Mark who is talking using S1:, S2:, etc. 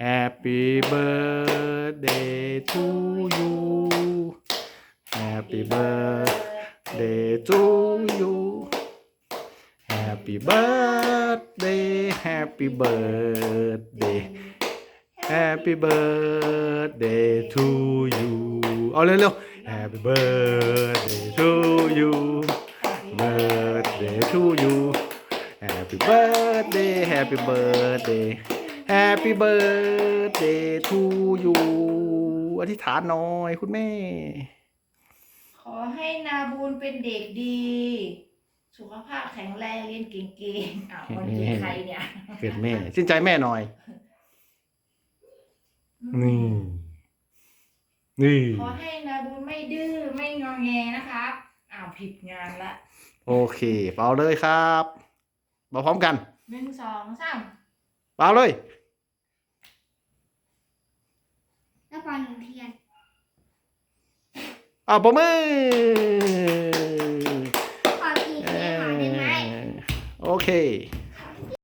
S1: Happy birthday to you Happy birthday to you Happy birthday Happy birthday Happy birthday to you เอาเร็วๆ Happy birthday to you birthday to you Happy birthday Happy birthday Happy birthday to you อธิษฐานหน่อยคุณแม่
S2: ขอให้นาบูนเป็นเด็กดี สุขภาพแข็งแรงเรียนเก่งๆอ้าวมันเกิดใครเนี่ย
S1: เกิดแม่สิ้นใจแม่หน่อย นี่ นี่
S2: ขอให้นาบูนไม่ดื้อไม่งอแงนะครับอ้าวผิดงานละ
S1: โอเค เป่าเลยครับ เป่าพร้อมกัน
S2: หนึ่งสองสาม
S1: เป่าเลย
S3: แล้วปอนหนึ่งเทียน
S1: เอาปรบมือ
S3: ขออีกเทียนหาได้ไหม
S1: โอเค